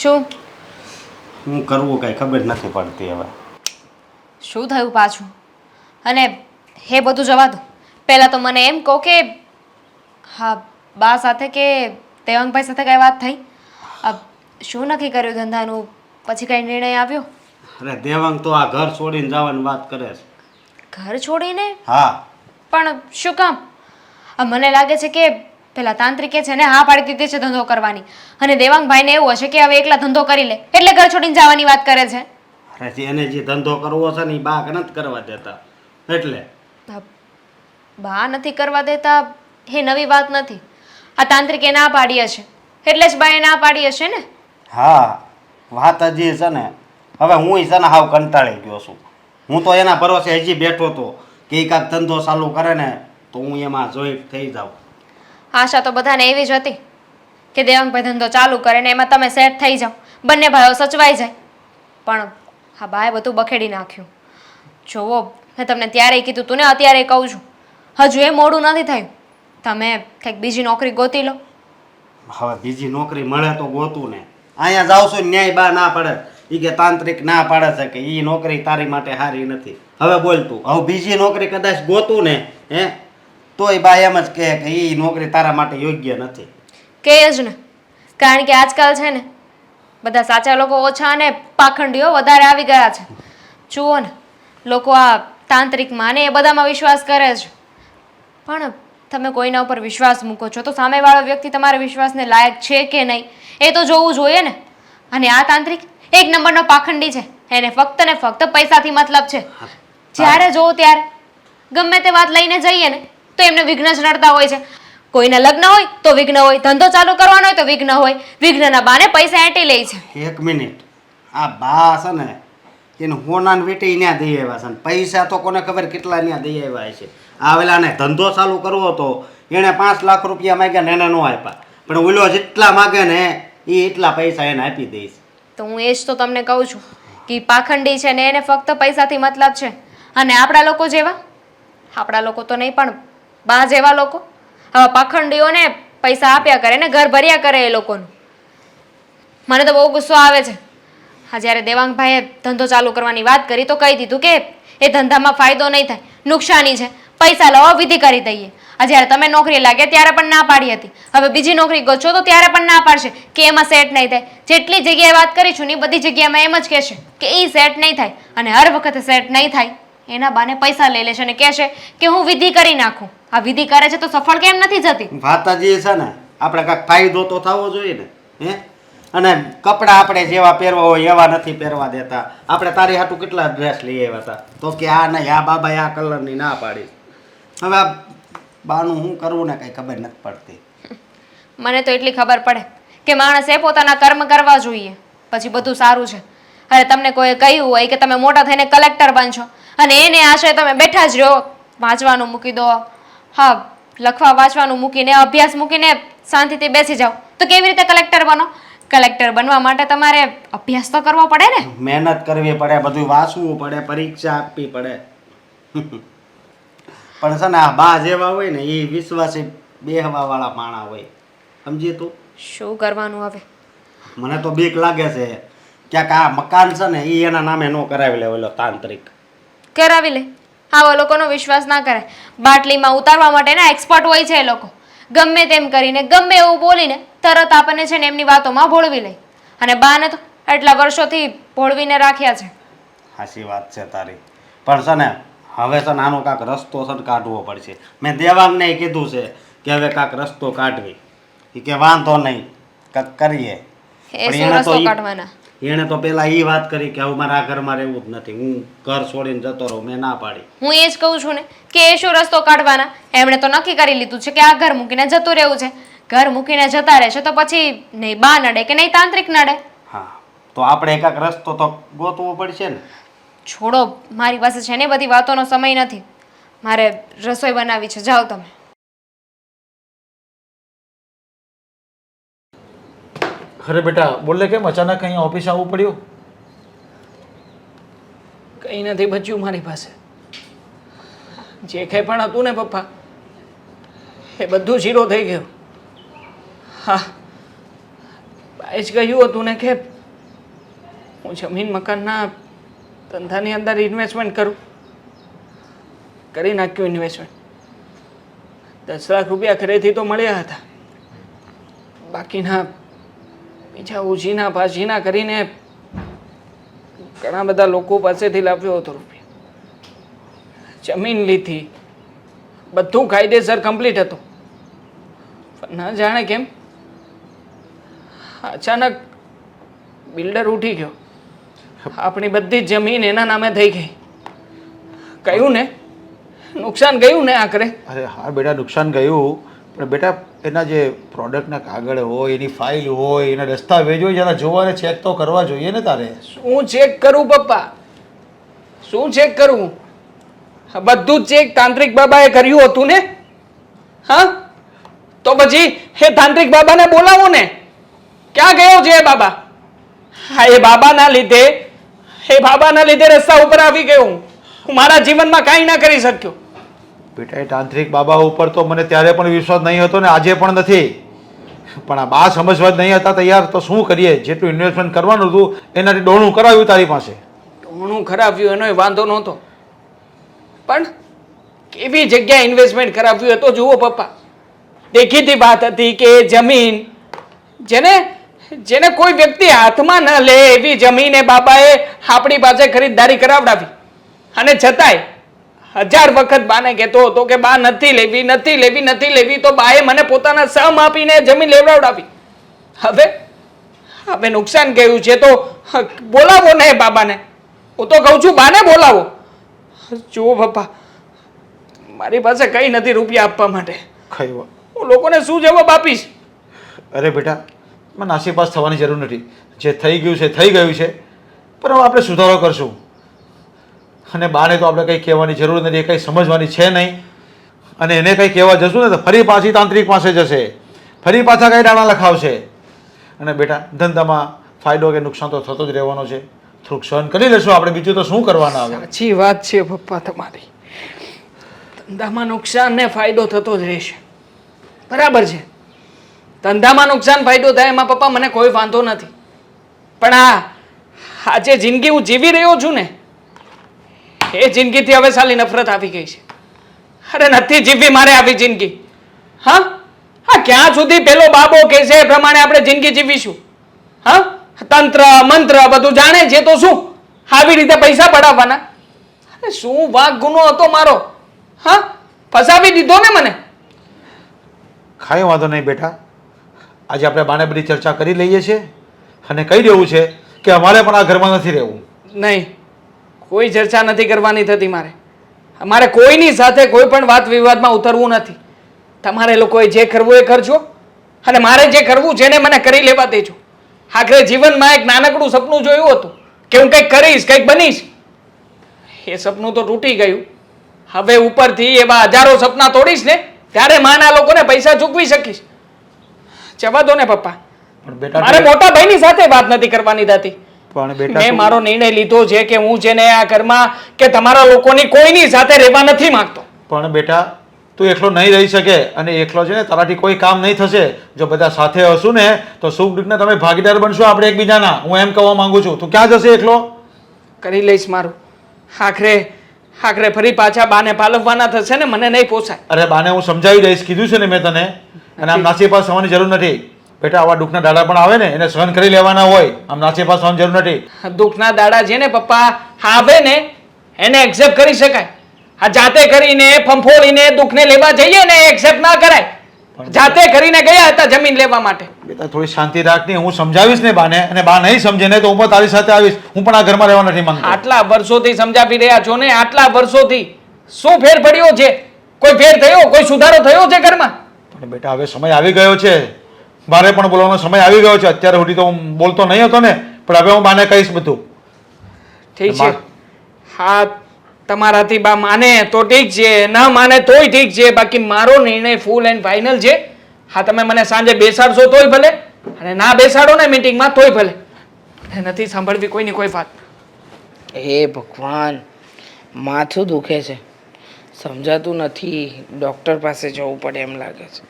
શું? હું કરવું કાંઈ ખબર નથી પડતી હવે. શું થયું પાછું? અને હે બધું જવા દો. પહેલાં તો મને એમ કહો કે હા બા સાથે કે દેવાંગભાઈ સાથે કાંઈ વાત થઈ? શું નક્કી કર્યું ધંધાનું? પછી કાંઈ નિર્ણય આવ્યો? અરે દેવાંગ તો આ ઘર છોડીને જવાની વાત કરે છે. ઘર છોડીને? હા. પણ શું કામ? મને લાગે છે કે પેલા તાંત્રિકે છે ને હા પાડી દીધી છે ધંધો કરવાની. અને દેવાંગભાઈને એવું હશે કે હવે એકલા ધંધો કરી લે. એટલે ઘર છોડીને જવાની વાત કરે છે. અરે એને જે ધંધો કરવો છે ને એ બા નથી કરવા દેતા. એટલે? બા નથી કરવા દેતા એ નવી વાત નથી. આ તાંત્રિકે ના પાડી હશે. એટલે જ બાએ ના પાડી હશે ને? હા વાત હજી છે ને. હવે હું છે ને હાવ કંટાળી ગયો છું. હું તો એના ભરોસે હજી બેઠો હતો કે કાંક ધંધો ચાલુ કરે ને તો હું એમાં જોઈ થઈ જાઉં. આશા તો બધાને એવી જ હતી કે દેવાંગભાઈ ધંધો ચાલુ કરે ને એમાં તમે સેટ થઈ જાઓ. બંને ભાઈઓ સચવાઈ જાય. પણ હા બાએ બધું બખેડી નાખ્યું. જુઓ મેં તમને ત્યારે કીધું તું ને અત્યારે કહું છું. હજુ એ મોડું નથી થયું. તમે કંઈક બીજી નોકરી ગોતી લો. હવે બીજી નોકરી મળે તો ગોતું ને. અહીંયા જાવ છું ન્યાય બા ના પડે. એ કે તાંત્રિક ના પાડે છે કે એ નોકરી તારી માટે સારી નથી. હવે બોલ તું, હવે બીજી નોકરી કદાચ ગોતું ને, હે? તોય બા એમ જ કહે કે એ નોકરી તારા માટે યોગ્ય નથી. કે જ ને. કારણ કે આજકાલ છે ને બધા સાચા લોકો ઓછા અને પાખંડીઓ વધારે આવી ગયા છે. જુઓ ને લોકો આ તાંત્રિકમાં ને એ બધામાં વિશ્વાસ કરે છે. પણ તમે કોઈના ઉપર વિશ્વાસ મૂકો છો તો સામેવાળો વ્યક્તિ તમારા વિશ્વાસને લાયક છે કે નહીં? એ તો જોવું જોઈએ ને. અને આ તાંત્રિક એક નંબરનો પાખંડી છે. એને ફક્ત ને ફક્ત પૈસાથી મતલબ છે. જ્યારે જોવો ત્યારે ગમે તે વાત લઈને જઈએ ને તો એમને વિઘ્ન જ નડતા હોય છે. કોઈને લગ્ન હોય તો વિઘ્ન હોય ધંધો ચાલુ કરવાનો હોય તો વિઘ્ન હોય. વિઘ્નના બાને પૈસા એંટી લે છે. એક મિનિટ. આ બા છે ને એને હોનાન વેટે ત્યાં દઈ આવ્યા છે ને પૈસા તો કોને ખબર કેટલા ત્યાં દઈ આવ્યા છે આવેલાને વેલાને ધંધો ચાલુ કરવો હતો એણે પાંચ લાખ રૂપિયા માગ્યા ને એને ન આપ્યા. પણ ઓલો જેટલા માગે ને એ એટલા પૈસા એને આપી દઈશ તો હું એ જ તો તમને કહું છું કે પાખંડી છે ને એને ફક્ત પૈસાથી મતલબ છે. અને આપણા લોકો જેવા? આપણા લોકો તો નહીં પણ બા જેવા લોકો? હવે પાખંડીઓને પૈસા આપ્યા કરે ને ઘર ભર્યા કરે એ લોકોનું. મને તો બહુ ગુસ્સો આવે છે. હા, જ્યારે દેવાંગભાઈએ ધંધો ચાલુ કરવાની વાત કરી તો કહી દીધું કે એ ધંધામાં ફાયદો નહીં થાય, નુકસાની છે, પૈસા લો વિધિ કરી દઈએ. આ જ્યારે તમે નોકરી લાગે ત્યારે પણ ના પાડી હતી. હવે બીજી નોકરી ગોચો તો ત્યારે પણ ના પાડશે કે એમાં સેટ નહીં થાય. જેટલી જગ્યાએ વાત કરીશું ને બધી જગ્યામાં એમ જ કહેશે કે એ સેટ નહીં થાય અને હર વખતે સેટ નહીં થાય. એના બાને પૈસા લઈ લેશે અને કહેશે કે હું વિધિ કરી નાખું. આ વિધિ કરે છે તો સફળ કેમ નથી જતી? માતાજી છે ને આપણે કાંઈક ફાયદો તો થવો જોઈએ ને હે? અને કપડાં આપણે જેવા પહેરવા હોય એવા નથી પહેરવા દેતા. આપણે તારી હાટું કેટલા ડ્રેસ લઈ આવ્યા હતા? તો કે આ નહીં આ બાબાએ આ કલરની ના પાડી. હવે આ બાનું શું કરવું ને કંઈ ખબર નથી પડતી. મને તો એટલી ખબર પડે કે માણસે પોતાના કર્મ કરવા જોઈએ. પછી બધું સારું છે. અરે તમને કોઈ કહ્યું હોય કે તમે મોટા થઈને કલેક્ટર બનશો. અને એને આશરે તમે બેઠા જ રહો. વાંચવાનું મૂકી દો. હા લખવા વાંચવાનું મૂકીને અભ્યાસ મૂકીને શાંતિથી બેસી જાઓ. તો કેવી રીતે કલેક્ટર બનો? કલેક્ટર બનવા માટે તમારે અભ્યાસ તો કરવો પડે ને. મહેનત કરવી પડે બધું વાંચવું પડે પરીક્ષા આપવી પડે. પણ છે ને આ બા જેવા હોય ને એ વિશ્વાસી બેહવાવાળા માણા હોય. સમજીએ તું? શું કરવાનું હવે? મને તો બીક લાગે છે. ક્યાંક આ મકાન છે ને એ એના નામે ન કરાવી લે ઓલો તાંત્રિક. કરાવી લે. આવા લોકોનો વિશ્વાસ ના કરે બાટલીમાં ઉતારવા માટેના એક્સપર્ટ હોય છે એ લોકો. ગમે તેમ કરીને ગમે એવું બોલીને તરત આપણને છે ને એમની વાતોમાં ભોળવી લે. અને બાને તો એટલા વર્ષોથી ભોળવીને રાખ્યા છે. સાચી વાત છે તારી. પણ છે ને હવે છે ને આનો કાંક રસ્તો છે ને કાઢવો પડશે. મેં દેવાંગને કીધું છે કે હવે કાંક રસ્તો કાઢવી. એ કે વાંધો નહીં કાંક કરીએ. એ તો રસ્તો કાઢવાના? એણે તો પેલા એ વાત કરી કે હવે મારે ઘરમાં રહેવું જ નથી હું ઘર છોડીને જતો રહું મેં ના પાડી. હું એ જ કહું છું ને કે એ શું રસ્તો કાઢવાના એમણે તો નક્કી કરી લીધું છે કે આ ઘર મૂકીને જતું રહેવું છે. ઘર મૂકીને જતા રહેશે તો પછી નહીં બા નડે કે નહીં તાંત્રિક નડે? હા તો આપણે એકાક રસ્તો તો ગોતવો પડશે ને. છોડો મારી પાસે છે ને બધી વાતોનો સમય નથી. મારે રસોઈ બનાવી છે જાઓ તમે. અરે બેટા, બોલે કેમ? અચાનક અહીંયા ઓફિસ આવવું પડ્યું? કંઈ નથી, બચ્યું મારી પાસે. જે કંઈ પણ હતું ને, પપ્પા, એ બધું ઝીરો થઈ ગયું. હા એ જ કહ્યું હતું ને કે હું જમીન મકાનના ધંધાની અંદર ઇન્વેસ્ટમેન્ટ કરું. કરી નાખ્યું ઇન્વેસ્ટમેન્ટ દસ લાખ રૂપિયા ઘરેથી તો મળ્યા હતા. બાકીના બીજા ઉજીના ભાજીના કરીને ઘણા બધા લોકો પાસેથી લાવ્યો હતો રૂપિયા. જમીન લીધી. બધું કાયદેસર કમ્પ્લીટ હતું. પણ ન જાણે કેમ? અચાનક બિલ્ડર ઉઠી ગયો. આપણી બધી જમીન એના નામે થઈ ગઈ. કહ્યું ને? નુકસાન ગયું ને આખરે? અરે હા બેટા, નુકસાન ગયું. બેટા, એના જે પ્રોડક્ટના કાગળ હોય, એની ફાઇલ હોય, એના દસ્તાવેજ હોય, જરા જોવાને ચેક તો કરવા જોઈએ ને તારે. શું ચેક કરું પપ્પા? શું ચેક કરું? બધું ચેક તાંત્રિક બાબાએ કર્યું હતું ને? હા? તો પછી હે તાંત્રિક બાબાને બોલાવો ને. ક્યાં ગયો છે બાબા? હા, એ બાબાના લીધે, એ બાબાના લીધે રસ્તા ઉપર આવી ગયો હું મારા જીવનમાં કાંઈ ના કરી શક્યો. એ તાંત્રિક બાબા ઉપર તો મને ત્યારે પણ વિશ્વાસ નહીં હતો ને આજે પણ નથી. પણ આ બા સમજવા જ નહીં હતા તૈયાર, તો શું કરીએ? જેટલું ઇન્વેસ્ટમેન્ટ કરવાનું હતું, એનાથી ડોણું કરાવ્યું તારી પાસે. ડોણું કરાવ્યું, એનો વાંધો નહોતો. પણ કેવી જગ્યાએ ઇન્વેસ્ટમેન્ટ કરાવ્યું એ જુઓ પપ્પા. દેખીતી વાત હતી કે જમીન, જેને જેને કોઈ વ્યક્તિ હાથમાં ન લે એવી જમીન એ બાબાએ આપણી પાસે ખરીદદારી કરાવડાવી. અને છતાંય હજાર વખત બાને કહેતો હતો કે બા નથી લેવી નથી લેવી નથી લેવી. તો બાએ મને પોતાના સમ આપીને જમીન લેવડાવડાવી. હવે? હવે નુકસાન ગયું છે તો હ, બોલાવો ને બાબાને. હું તો કહું છું બાને બોલાવો. જુઓ પપ્પા મારી પાસે કંઈ નથી રૂપિયા આપવા માટે. કઈ હું લોકોને શું જવાબ આપીશ? અરે બેટા મને નાસીપાસ થવાની જરૂર નથી. જે થઈ ગયું છે થઈ ગયું છે. પણ હવે આપણે સુધારો કરશું. અને બાને તો આપણે કંઈ કહેવાની જરૂર નથી કંઈ સમજવાની છે નહીં. અને એને કંઈ કહેવા જશું ને તો ફરી પાછી તાંત્રિક પાસે જશે. ફરી પાછા કંઈ દાણા લખાવશે? અને બેટા, ધંધામાં ફાયદો કે નુકસાન તો થતો જ રહેવાનો છે. થોડુંક સહન કરી લેશું આપણે, બીજું તો શું કરવાના આવે સાચી વાત છે પપ્પા તમારી. ધંધામાં નુકસાન ને ફાયદો થતો જ રહેશે. બરાબર છે. ધંધામાં નુકસાન, ફાયદો થાય એમાં પપ્પા, મને કોઈ વાંધો નથી. પણ આ, આજે જિંદગી હું જીવી રહ્યો છું ને એ જિંદગીથી હવે સાલી નફરત આવી ગઈ છે. અરે નથી જીવવી મારે આવી જિંદગી. હા? હા ક્યાં સુધી પેલો બાબો કે છે એ પ્રમાણે આપણે જિંદગી જીવીશું? હા? તંત્ર મંત્ર બધું જાણે છે તો શું? આવી રીતે પૈસા પડાવવાના? અરે શું વાંક ગુનો હતો મારો? હા? ફસાવી દીધો ને મને? કાંઈ વાંધો નહીં બેટા. આજે આપણે બાને બધી ચર્ચા કરી લઈએ છીએ અને કહી દેવું છે કે અમારે પણ આ ઘરમાં નથી રહેવું. નહીં. કોઈ ચર્ચા નથી કરવાની થતી મારે. મારે કોઈની સાથે કોઈ પણ વાત વિવાદમાં ઉતરવું નથી. તમારે લોકોએ જે કરવું એ કરજો. અને મારે જે કરવું છે ને મને કરી લેવા દેજો. આખરે જીવનમાં એક નાનકડું સપનું જોયું હતું કે હું કંઈક કરીશ કંઈક બનીશ. એ સપનું તો તૂટી ગયું. હવે ઉપરથી એવા હજારો સપના તોડીશ ને ત્યારે માના લોકોને પૈસા ચૂકવી શકીશ. જવા દો ને પપ્પા. મારે મોટા ભાઈની સાથે વાત નથી કરવાની થતી. પણ બેટા મેં મારો નિર્ણય લીધો છે કે હું છે ને આ ઘરમાં કે તમારા લોકોની કોઈની સાથે રહેવા નથી માંગતો. પણ બેટા તું એકલો નહીં રહી શકે અને એકલો છે ને તારાથી કોઈ કામ નહીં થશે. જો બધા સાથે હશું ને તો સુખ દુઃખને તમે ભાગીદાર બનશો આપણે એકબીજાના. હું એમ કહેવા માંગુ છું. તું ક્યાં જશે એકલો? કરી લઈશ મારું. આખરે આખરે ફરી પાછા બાને પાલવવાના થશે ને મને નહીં પોસાય. અરે બાને હું સમજાવી દઈશ. કીધું છે ને મેં તને. અને આમ નાસીપાસ થવાની જરૂર નથી. બેટા આવા દુઃખના દાડા પણ આવે ને એને સહન કરી લેવાના હોય. આમ નાસીપાસ થવાની જરૂર નથી. દુઃખના દાડા છે ને પપ્પા આવે ને એને એક્સેપ્ટ કરી શકાય. આ જાતે કરીને ફંફોળીને દુઃખને લેવા જઈએ ને એક્સેપ્ટ ના કરાય. જાતે કરીને ગયા હતા જમીન લેવા માટે. બેટા થોડી શાંતિ રાખની હું સમજાવીશ ને બાને અને બા નહીં સમજે ને તો હું પણ તારી સાથે આવીશ. હું પણ આ ઘરમાં રહેવા નથી માંગતો. આટલા વર્ષોથી સમજાવી રહ્યા છો ને આટલા વર્ષોથી શું ફેર પડ્યો છે? કોઈ ફેર થયો કોઈ સુધારો થયો છે ઘરમાં? પણ બેટા હવે સમય આવી ગયો છે. મારે પણ બોલવાનો સમય આવી ગયો છે. અત્યારે સુધી તો હું બોલતો નહીં હતો ને પણ હવે હું બાને કહીશ બધું. ઠીક છે. હા તમારાથી બા માને તો ઠીક છે ના માને તોય ઠીક છે. બાકી મારો નિર્ણય ફૂલ એન્ડ ફાઇનલ છે. હા તમે મને સાંજે બેસાડશો તોય ભલે અને ના બેસાડો ને મીટિંગમાં તોય ભલે. મને નથી સાંભળવી કોઈની કોઈ વાત. હે ભગવાન માથું દુખે છે. સમજાતું નથી ડૉક્ટર પાસે જવું પડે એમ લાગે છે.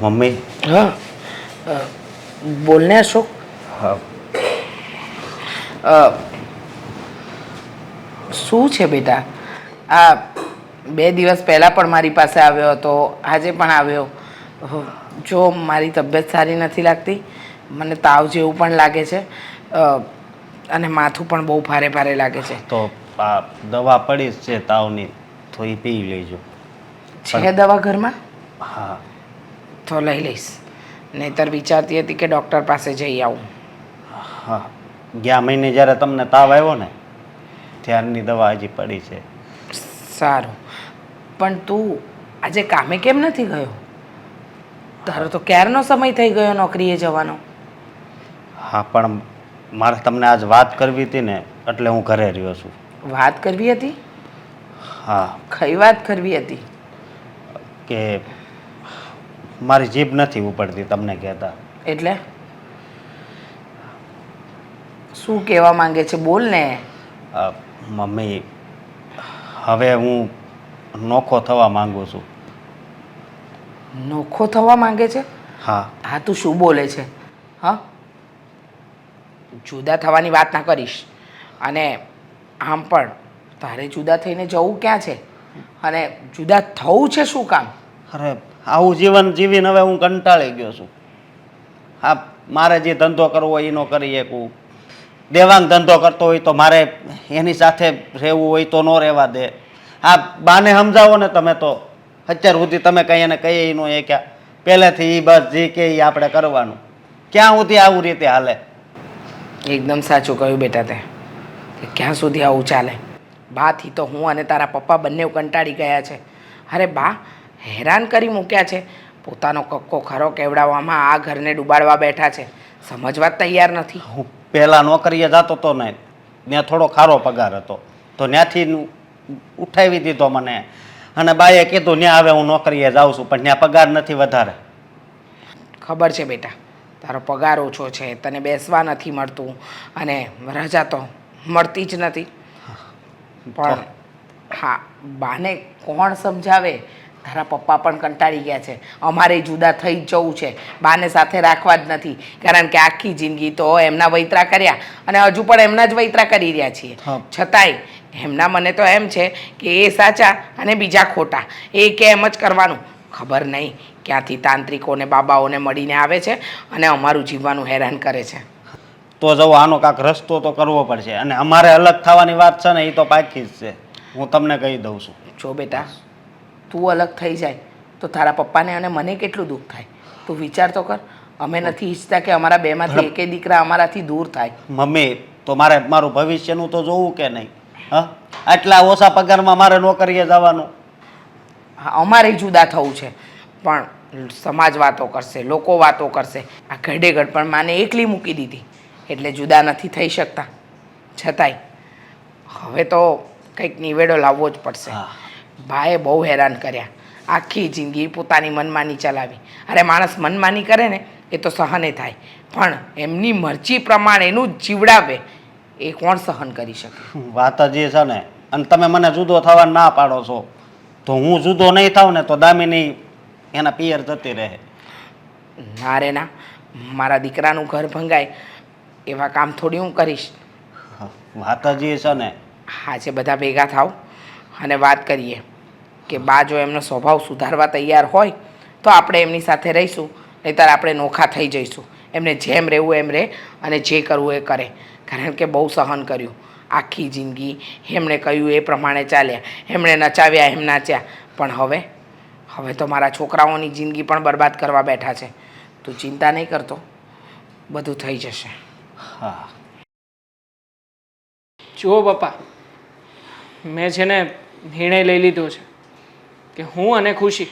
મમ્મી. હા. બોલને અશોક હા. શું છે બેટા? આ બે દિવસ પહેલાં પણ મારી પાસે આવ્યો હતો આજે પણ આવ્યો. જો મારી તબિયત સારી નથી લાગતી મને તાવ જેવું પણ લાગે છે અને માથું પણ બહુ ભારે ભારે લાગે છે. તો આ દવા પડી છે તાવની તો એ પી લેજો. છે દવા ઘરમાં? હા. તો લઈ લઈશ. નહીતર વિચારતી હતી કે ડૉક્ટર પાસે જઈ આવું. હા. ગયા મહિને જ્યારે તમને તાવ આવ્યો ને ત્યારની દવા હજી પડી છે. સારું. પણ તું આજે કામે કેમ નથી ગયો? તારો તો ક્યારનો સમય થઈ ગયો નોકરીએ જવાનો? હા પણ મારે તમને આજ વાત કરવી હતી ને એટલે હું ઘરે રહ્યો છું. વાત કરવી હતી? હા. કઈ વાત કરવી હતી? કે મારી જીભ નથી ઉપડતી તમને કહેતા. એટલે? શું કહેવા માંગે છે? બોલ ને. અ, મમ્મી હવે હું નોખો થવા માંગુ છું. નોખો થવા માંગે છે? હા. હા તું શું બોલે છે? હા? જુદા થવાની વાત ના કરીશ. અને આમ પણ તારે જુદા થઈને જવું ક્યાં છે? અને જુદા થવું છે શું કામ? અરે આવું જીવન જીવીને હવે હું કંટાળી ગયો છું. હા, મારે જે ધંધો કરવો હોય એનો કરી શકું. દેવાંગ ધંધો કરતો હોય તો મારે એની સાથે રહેવું હોય તો ન રહેવા દે. હા, બાને સમજાવો ને તમે તો. અત્યાર સુધી તમે કંઈ એને કહીએ ન એ ક્યાં. પહેલેથી એ બસ જે કે એ આપણે કરવાનું. ક્યાં સુધી આવું રીતે હાલે? એકદમ સાચું કહ્યું બેટા તે. ક્યાં સુધી આવું ચાલે? બાથી તો હું અને તારા પપ્પા બંને કંટાળી ગયા છે. અરે બા હેરાન કરી મૂક્યા છે. પોતાનો કક્કો ખરો કેવડાવવામાં આ ઘરને ડૂબાડવા બેઠા છે. સમજવા તૈયાર નથી. હું પહેલાં નોકરીએ જતો હતો ને ત્યાં થોડો ખારો પગાર હતો. તો ત્યાંથી ઉઠાવી દીધો મને. અને બાએ કીધું ત્યાં હવે હું નોકરીએ જાઉં છું પણ ત્યાં પગાર નથી વધારે. ખબર છે બેટા તારો પગાર ઓછો છે તને બેસવા નથી મળતું અને રજા તો મળતી જ નથી. પણ હા બાને કોણ સમજાવે તારા પપ્પા પણ કંટાળી ગયા છે. અમારે જુદા થઈ જ જવું છે. બાને સાથે રાખવા જ નથી. કારણ કે આખી જિંદગી તો એમના વૈતરા કર્યા અને હજુ પણ એમના જ વૈતરા કરી રહ્યા છીએ. છતાંય એમના મને તો એમ છે કે એ સાચા અને બીજા ખોટા. એ કે એમ જ કરવાનું? ખબર નહીં ક્યાંથી તાંત્રિકોને બાબાઓને મળીને આવે છે અને અમારું જીવવાનું હેરાન કરે છે. તો જવું આનો કાંક રસ્તો તો કરવો પડશે. અને અમારે અલગ થવાની વાત છે ને એ તો પાકી જ છે. હું તમને કહી દઉં છું. જો બેટા તું અલગ થઈ જાય તો તારા પપ્પાને અને મને કેટલું દુઃખ થાય? તું વિચાર તો કર. અમે નથી ઈચ્છતા કે અમારા બેમાંથી એકે દીકરા અમારાથી દૂર થાય. મમ્મી તો મારે મારું ભવિષ્યનું તો જોવું કે નહીં? હા? આટલા ઓછા પગારમાં મારે નોકરીએ જવાનું? હા, અમારે જુદા થવું છે. પણ સમાજ વાતો કરશે લોકો વાતો કરશે. આ ઘડે ઘડ પણ માને એકલી મૂકી દીધી. એટલે જુદા નથી થઈ શકતા. છતાંય હવે તો કંઈક નિવેડો લાવવો જ પડશે. હા. ભાઈએ બહુ હેરાન કર્યા. આખી જિંદગી પોતાની મનમાની ચલાવી. અરે માણસ મનમાની કરે ને એ તો સહને થાય. પણ એમની મરજી પ્રમાણે એનું જીવડાવે એ કોણ સહન કરી શકે? વાત જ એ છે ને અને તમે મને જુદો થવા ના પાડો છો. તો હું જુદો નહીં થાઉં ને તો દામિની એના પિયર જતી રહે. ના રે ના મારા દીકરાનું ઘર ભંગાય એવા કામ થોડી હું કરીશ. વાત જ એ છે ને. હા છે બધા ભેગા થાવ અને વાત કરીએ કે બા જો એમનો સ્વભાવ સુધારવા તૈયાર હોય તો આપણે એમની સાથે રહીશું નહીંતર આપણે નોખા થઈ જઈશું. એમને જેમ રહેવું એમ રહે અને જે કરવું એ કરે. કારણ કે બહુ સહન કર્યું. આખી જિંદગી એમણે કહ્યું એ પ્રમાણે ચાલ્યા. એમણે નચાવ્યા એમ નાચ્યા. પણ હવે હવે તો મારા છોકરાઓની જિંદગી પણ બરબાદ કરવા બેઠા છે. તું ચિંતા નહીં કરતો. બધું થઈ જશે. હા. જુઓ પપ્પા મેં છે ને નિર્ણય લઈ લીધો છે કે હું અને ખુશી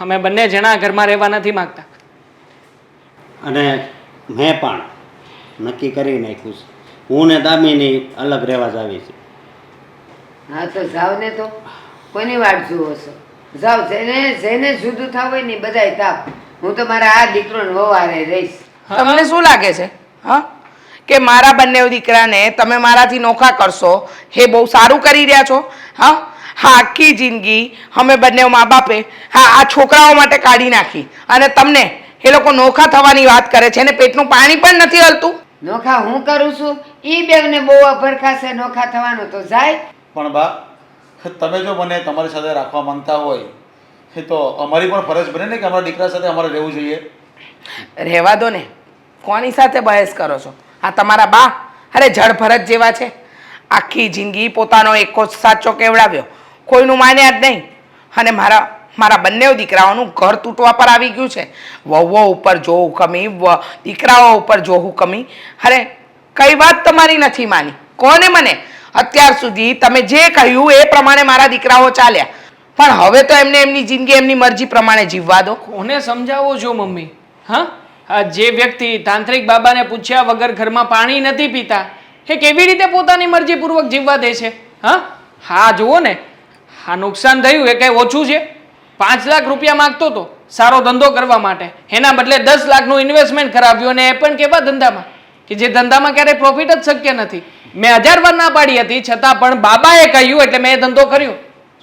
અમે બંને જણા ઘરમાં રહેવા નથી માગતા. અને મેં પણ નક્કી કરી નાખ્યું છે. હું ને દામિની અલગ રહેવા જાવી આવી છે હા તો જાવ ને તો. કોની વાટ જુઓ છો? જાવ જેને જેને જુદું થવું હોય ને બધાય થાવ હું તો મારા આ દીકરોને વવારે રહીશ. તમને શું લાગે છે? હા? કે મારા બંને દીકરાને તમે મારાથી નોખા કરશો. એ બહુ સારું કરી રહ્યા છો. હા? હા આખી જિંદગી અમે બંને મા બાપે હા આ છોકરાઓ માટે કાઢી નાખી. અને તમને એ લોકો નોખા થવાની વાત કરે છે અને પેટનું પાણી પણ નથી હલતું. નોખા હું કરું છું? ઈ બેવને બહુ અભરખાશે નોખા થવાનું તો જાય. પણ બા તમે જો મને તમારી સાથે રાખવા માંગતા હોય એ તો અમારી પણ ફરજ બને ને કે અમારા દીકરા સાથે અમારે રહેવું જોઈએ. રહેવા દો ને. કોની સાથે બહેસ કરો છો? આ તમારા બા? અરે જળભરત જેવા છે. આખી જિંદગી પોતાનો એકો જ સાચો કેવડાવ્યો. કોઈનું માન્યા જ નહીં. અને મારા મારા બંને દીકરાઓનું ઘર તૂટવા પર આવી ગયું છે. વહુઓ ઉપર જોવું કમી વ- દીકરાઓ ઉપર જોવું કમી અરે, કઈ વાત તમારી નથી માની? કોને મને? અત્યાર સુધી તમે જે કહ્યું એ પ્રમાણે મારા દીકરાઓ ચાલ્યા. પણ હવે તો એમને એમની જિંદગી, એમની મરજી પ્રમાણે જીવવા દો. કોને સમજાવો છો મમ્મી? હા? જે વ્યક્તિ તાંત્રિક બાબાને પૂછ્યા વગર ઘરમાં પાણી નથી પીતા, એ કેવી રીતે પોતાની મરજીપૂર્વક જીવવા દે છે? હા? હા, જુઓ ને. હા, નુકસાન થયું, એ કંઈ ઓછું છે? પાંચ લાખ રૂપિયા માગતો હતો સારો ધંધો કરવા માટે. એના બદલે દસ લાખનું ઇન્વેસ્ટમેન્ટ કરાવ્યું અને એ પણ કેવા ધંધામાં? કે જે ધંધામાં ક્યારેય પ્રોફિટ જ શક્ય નથી. મેં હજાર વાર ના પાડી હતી, છતાં પણ બાબાએ કહ્યું, એટલે મેં એ ધંધો કર્યો.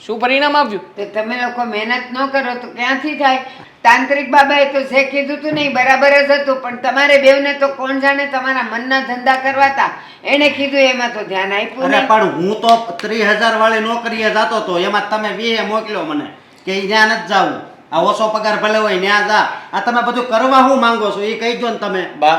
શું પરિણામ આવ્યું? તો તમે લોકો મહેનત ન કરો તો ક્યાંથી થાય? તાંત્રિક બાબાએ તો જે કીધું તું નહીં બરાબર જ હતું પણ તમારે બેવને તો કોણ જાણે તમારા મનના ધંધા કરવાતા? એને કીધું એમાં તો ધ્યાન આપ્યું અરે પણ હું તો ત્રીસ હજાર વાળી નોકરીએ જતો હતો એમાં તમે વીએ મોકલ્યો મને કે ત્યાં નથી જાવું. આ ઓછો પગાર ભલે હોય ત્યાં જા. આ તમે બધું કરવા હું માંગો છો? એ કહી દો ને તમે. બા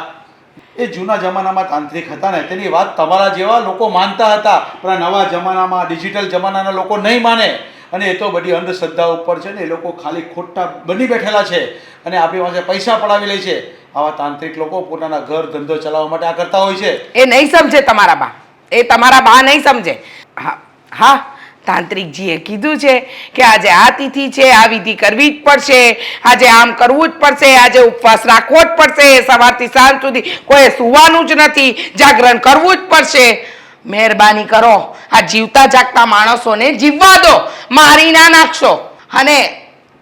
એ જૂના જમાનામાં તાંત્રિક હતા ને તેની વાત તમારા જેવા લોકો માનતા હતા, પણ નવા જમાનામાં, ડિજિટલ જમાનાના લોકો નહીં માને. અને એ તો બધી અંધશ્રદ્ધા ઉપર છે ને એ લોકો ખાલી ખોટા બની બેઠેલા છે અને આપણી પાસે પૈસા પડાવી લે છે. આવા તાંત્રિક લોકો પોતાના ઘર ધંધો ચલાવવા માટે આ કરતા હોય છે. એ નહીં સમજે તમારા બા. એ તમારા બા નહીં સમજે. હા હા. તાંત્રિકજીએ કીધું છે કે આજે આ તિથિ છે, આ વિધિ કરવી જ પડશે, આજે આમ કરવું જ પડશે, આજે ઉપવાસ રાખવો જ પડશે, સવારથી સાંજ સુધી કોઈ સુવાનું જ નથી, જાગરણ કરવું જ પડશે. મહેરબાની કરો, આ જીવતા જાગતા માણસોને જીવવા દો મારી ના નાખશો. અને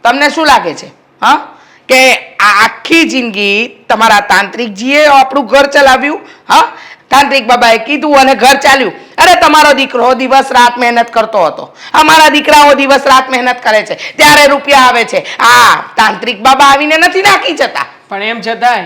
તમને શું લાગે છે? હા? કે આખી જિંદગી તમારા તાંત્રિકજીએ આપણું ઘર ચલાવ્યું, હા? તાંત્રિક બાબાએ કીધું અને ઘર ચાલ્યું. અરે, તમારો દીકરો દિવસ રાત મહેનત કરતો હતો. અમારા દીકરાઓ દિવસ રાત મહેનત કરે છે. ત્યારે રૂપિયા આવે છે. આ તાંત્રિક બાબા આવીને નથી નાખી જતા. પણ એમ છતાંય,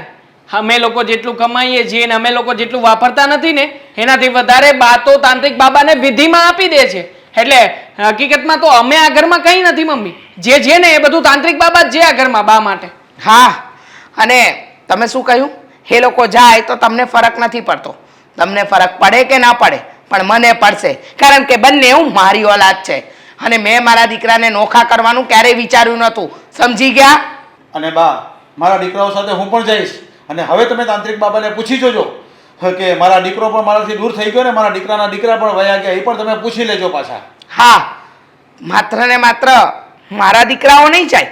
અમે લોકો જેટલું કમાઈએ છીએ ને અમે લોકો જેટલું વાપરતા નથી ને, એનાથી વધારે બા તો તાંત્રિક બાબાને વિધિમાં આપી દે છે. એટલે હકીકતમાં તો અમે આ ઘરમાં કંઈ નથી મમ્મી. જે છે ને એ બધું તાંત્રિક બાબા જે આ ઘરમાં બા માટે. હા અને તમે શું કહ્યું? એ લોકો જાય તો તમને ફરક નથી પડતો. તમને ફરક પડે કે ના પડે? પણ મને પડશે. કારણ કે બંને હું મારી ઓલાદ છે. અને મેં મારા દીકરાને નોખા કરવાનું ક્યારેય વિચાર્યું નહોતું. સમજી ગયા? અને બા મારા દીકરાઓ સાથે હું પણ જઈશ. અને હવે તમે તાંત્રિક બાબાને પૂછી જોજો. કે મારા દીકરો પણ મારાથી દૂર થઈ ગયો ને મારા દીકરાના દીકરા પણ વયા ગયા એ પણ તમે પૂછી લેજો પાછા. હા માત્ર ને માત્ર મારા દીકરાઓ નહીં જાય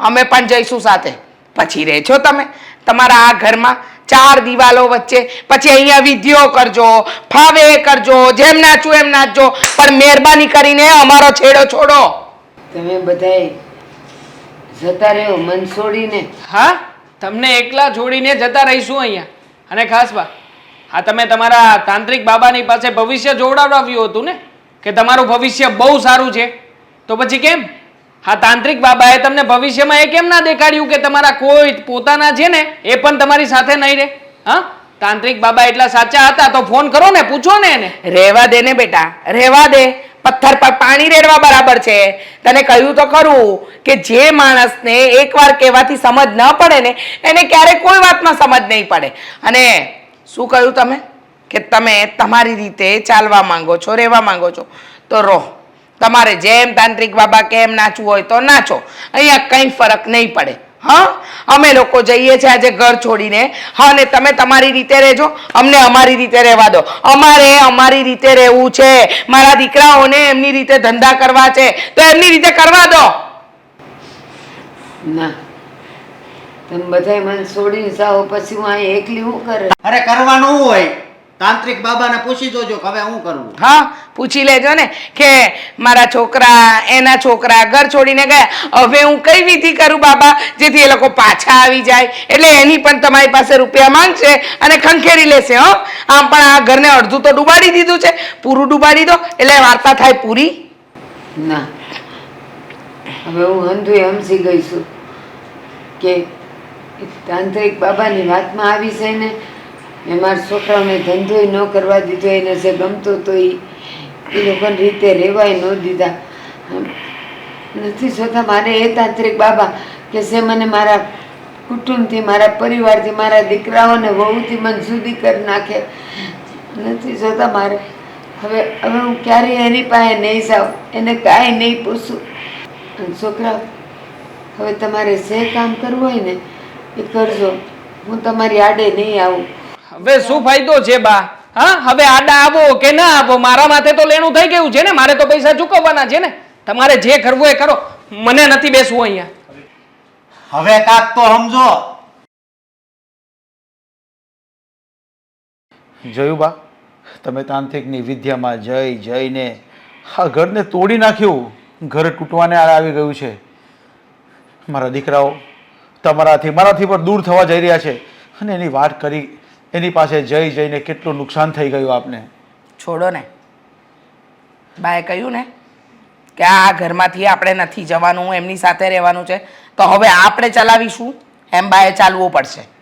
અમે પણ જઈશું સાથે. પછી રહેજો તમે તમારા આ ઘરમાં ચાર દિવાલો વચ્ચે પછી અહીંયા વિધિઓ કરજો ફાવે કરજો જેમ નાચું એમ નાચજો પણ મહેરબાની કરીને અમારો છેડો છોડો. તમે બધાય જતા રહ્યો મન છોડીને? હા તમને એકલા છોડીને જતા રહીશું અહીંયા. અને ખાસ વાત હા, તમે તમારા તાંત્રિક બાબાની પાસે ભવિષ્ય જોવડાવ્યું હતું ને? કે તમારું ભવિષ્ય બહુ સારું છે? તો પછી કેમ? હા, તાંત્રિક બાબાએ તમને ભવિષ્યમાં એ કેમ ના દેખાડ્યું કે તમારા કોઈ પોતાના છે ને, એ પણ તમારી સાથે નહીં રહે? હા? તાંત્રિક બાબા એટલા સાચા હતા, તો ફોન કરો ને, પૂછો ને એને. રહેવા દે ને બેટા, રહેવા દે. પથ્થર પર પાણી રેડવા બરાબર છે. તને કહ્યું તો ખરું કે જે માણસને એકવાર કહેવાથી સમજ ન પડે ને, એને ક્યારેય કોઈ વાતમાં સમજ નહીં પડે. અને શું કહ્યું તમે? કે તમે તમારી રીતે ચાલવા માંગો છો, રહેવા માંગો છો. તો રહો. તમારે જેમ તાંત્રિક બાબા કેમ નાચવું હોય તો નાચો. અહીંયા કંઈ ફરક નહીં પડે. હા? અમે લોકો જઈએ છીએ આજે ઘર છોડીને. હા, અને તમે તમારી રીતે રહેજો. અમને અમારી રીતે રહેવા દો. અમારે અમારી રીતે રહેવું છે. મારા દીકરાઓને એમની રીતે ધંધા કરવા છે. તો એમની રીતે કરવા દો. ના. તમે બધાય મન છોડીને જાઓ પછી હું અહીં એકલી હું કરે? અરે કરવાનું હોય. તાંત્રિક બાબાને પૂછી જોજો કે હવે હું કરવું હા પૂછી લેજો ને કે મારા છોકરા એના છોકરા ઘર છોડીને ગયા. હવે હું કઈ વિધિ કરું બાબા? જેથી એ લોકો પાછા આવી જાય. એટલે એની પણ તમારી પાસે રૂપિયા માંગશે અને ખંખેરી લેશે હો. આમ પણ આ ઘરને અડધું તો ડૂબાડી દીધું છે. પૂરું ડૂબાડી દો. એટલે વાર્તા થાય પૂરી. ના. હવે હું હંધુ એમ સી ગઈ છું કે તાંત્રિક બાબાની વાતમાં આવી છે ને મેં મારા છોકરાઓને ધંધોય ન કરવા દીધો, એને જે ગમતો તો એ લોકોને રીતે રહેવાય ન દીધા. નથી જોતા મારે એ તાંત્રિક બાબા કે જે મને મારા કુટુંબથી, મારા પરિવારથી, મારા દીકરાઓને વહુથી મને જુદી કરી નાખે. નથી જોતા મારે. હવે હવે હું ક્યારેય એની પાસે નહીં જાઉં, એને કાંઈ નહીં પૂછું. અને છોકરાઓ, હવે તમારે જે કામ કરવું હોય ને એ કરજો. હું તમારી આડે નહીં આવું. હવે શું ફાયદો છે બા? હા? હવે આડા આવો કે ના આવો? મારા માથે તો લેણું થઈ ગયું છે ને? મારે તો પૈસા ચૂકવવાના છે ને? તમારે જે કરવું એ કરો. મને નથી બેસવું અહીંયા. હવે કાક તો સમજો. જોયું બા તમે તાંત્રિકની વિદ્યામાં જઈ જઈને આ ઘરને તોડી નાખ્યું. ઘર તૂટવાને આવી ગયું છે. મારા દીકરાઓ તમારાથી, મારાથી પણ દૂર થવા જઈ રહ્યા છે. અને એની વાત કરી, એની પાસે જઈ જઈને કેટલું નુકસાન થઈ ગયું આપને? છોડો ને. બાએ કહ્યું ને કે આ ઘરમાંથી આપણે નથી જવાનું એમની સાથે રહેવાનું છે. તો હવે આપણે ચલાવીશું? એમ બાએ ચાલવું પડશે.